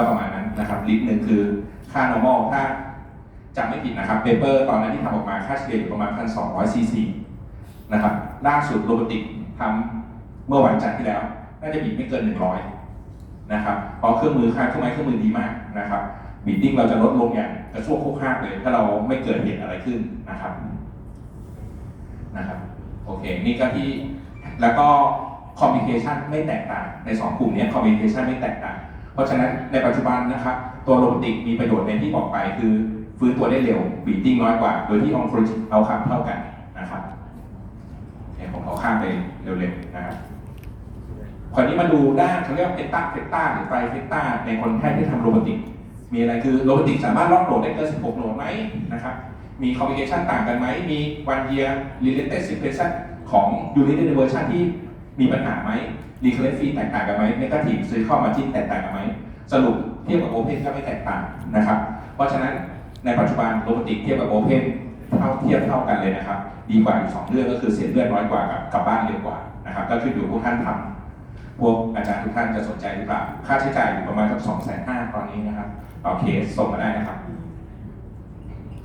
ก็ประมาณนั้นนะครับลิตรหนึ่งคือค่า normal ถ้าจำไม่ผิดนะครับเปเปอร์ตอนนั้นที่ทำออกมาค่าเฉลี่ยอยู่ประมาณ1,200ซีซีนะครับล่าสุดโรบอติกทำเมื่อวันจันทร์ที่แล้ว น่าจะบีบไม่เกิน 100นะครับเพราะเครื่องมือค่าเครื่องไม้เครื่องมือดีมากนะครับบีดดิ้งเราจะลดลงอย่างกระโชกโคกห้ากเลย ถ้าเราไม่เกิดเหตุอะไรขึ้นนะครับนะครับโอเค นี่ก็ที่แล้วก็คอมมิเคชันไม่แตกต่างใน 2 กลุ่มนี้คอมมิเคชันไม่แตกต่าง เพราะฉะนั้นในปัจจุบันนะครับตัวโรบอติกมีประโยชน์ในที่บอกไปคือฟื้นตัวได้เร็วบีดดิ้งน้อยกว่า โดยที่ออนโคลจิเอาขับเท่ากันนะครับโอเผมขอข้ามไปเร็วๆนะครับคราวนี้มาดูด้านเขาเรียกว่าเพตตาเพตตาหรือไตรเพตตาในคนไข้ที่ทำโรบอติก มีอะไรคือโรบอติกสามารถลอกโหลดได้เกิน 16 โหลดไหมนะครับ มีคอมมิเคชันต่างกันไหม มี one year related sequence ของ unit version ที่ มีปัญหาไหม recurrent fee แตกต่างกันไหม negative surgical margin แตกต่างกันไหมสรุปเทียบกับ open ก็ไม่แตกต่างนะครับ เพราะฉะนั้นในปัจจุบันโรบอติกเทียบกับ open เท่าเทียบเท่ากันเลยนะครับ ดีกว่าอยู่สองเรื่องก็คือเสียเลือดน้อยกว่ากับกลับบ้านเร็วกว่านะครับก็ขึ้นอยู่กับผู้ท่านทำพวกอาจารย์ทุกท่านจะสนใจหรือเปล่า ค่าใช้จ่ายอยู่ประมาณสักสองแสนห้าตอนนี้นะครับต่อเคสส่งมาได้นะครับ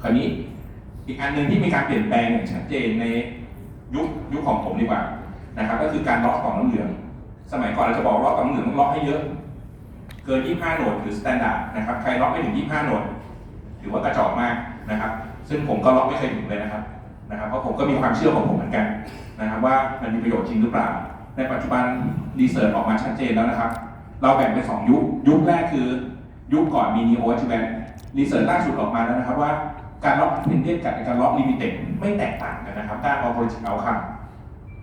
คราวนี้อีกอันหนึ่งที่มีการเปลี่ยนแปลงอย่างชัดเจนในยุคยุคของผมดีกว่า นะครับก็คือการล็อกกล่องน้ำเหลือง สมัยก่อนเราจะบอกล็อกกล่องน้ำเหลืองต้องล็อกให้เยอะ เกิน 25 โหนดคือสแตนดาร์ดนะครับใครล็อกไม่ถึง 25 โหนดถือว่ากระจอกมากนะครับ ซึ่งผมก็ล็อกไม่เคยถึงเลยนะครับนะครับ เพราะผมก็มีความเชื่อของผมเหมือนกันนะครับ ว่ามันมีประโยชน์จริงหรือเปล่า ในปัจจุบันรีเสิร์ชออกมาชัดเจนแล้วนะครับ เราแบ่งเป็นสองยุค ยุคแรกคือยุคก่อนมีนีโอชิแวนรีเสิร์ชล่าสุดออกมาแล้วนะครับว่าการล็อกเพนเดนกับการล็อกลิมิเต็ดไม่แตกต่างกันนะครับด้านออโ r จิ t เอาครับ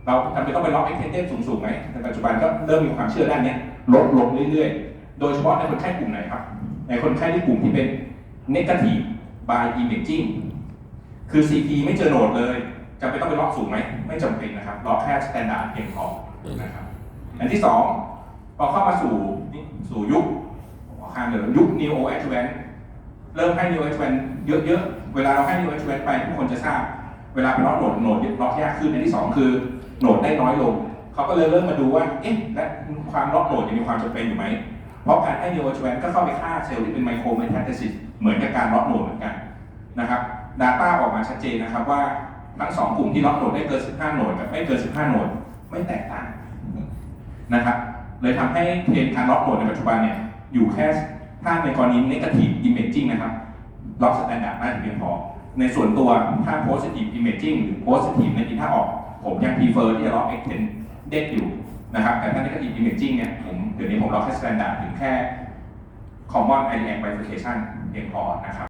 เราจำเป็นต้องไปล็อกเอ็กเทนเดนสูงๆไหมในปัจจุบันก็เริ่มมีความเชื่อด้านนี้ลดลงเรื่อยๆ โดยเฉพาะในคนไข้กลุ่มไหนครับ ในคนไข้ที่กลุ่มที่เป็น negative by imaging คือ CT ไม่เจอโหนดเลยจำเป็นต้องไปล็อกสูงไหม ไม่จำเป็นนะครับล็อกแค่สแตนดาร์ดเพียงพอนะครับอันที่สองพอเข้ามาสู่นี่สู่ยุคข,ข้ามเลยยุค neo adjuvant เริ่มให้ neo adjuvant เยอะๆ เวลาเราให้ neo adjuvant ไปทุกคนจะทราบ เวลาไปล็อกโหนดโหนดล็อกยากขึ้นอันที่สองคือโหนดได้น้อยลง เขาก็เลยเริ่มมาดูว่า เอ๊ะและความล็อกโหนดยังมีความจำเป็นอยู่ไหม เพราะการให้ neo adjuvant ก็เข้าไปฆ่าเซลล์ที่เป็นไมโครเมตาสเตซิสเหมือนกับการล็อกโหนดเหมือนกันนะครับ Data ออกมาชัดเจนนะครับว่าทั้งสองกลุ่มที่ล็อกโหนดได้เกิน 15 โหนดกับไม่เกิน 15 โหนดไม่แตกต่างนะครับ เลยทำให้เทรนด์การล็อกโหนดในปัจจุบันเนี่ยอยู่แค่ถ้าในกรณี negative imaging นะครับล็อกสแตนดาร์ดน่าจะเพียงพอ ในส่วนตัวถ้า positive imaging หรือ positive ในที่ถ้าออก ผมยัง prefer ที่จะล็อก extended อยู่นะครับ แต่ถ้า negative imaging เนี่ยผมเดี๋ยวนี้ผมล็อกแค่ standard ถึงแค่ common iliac bifurcation เพียงพอนะครับ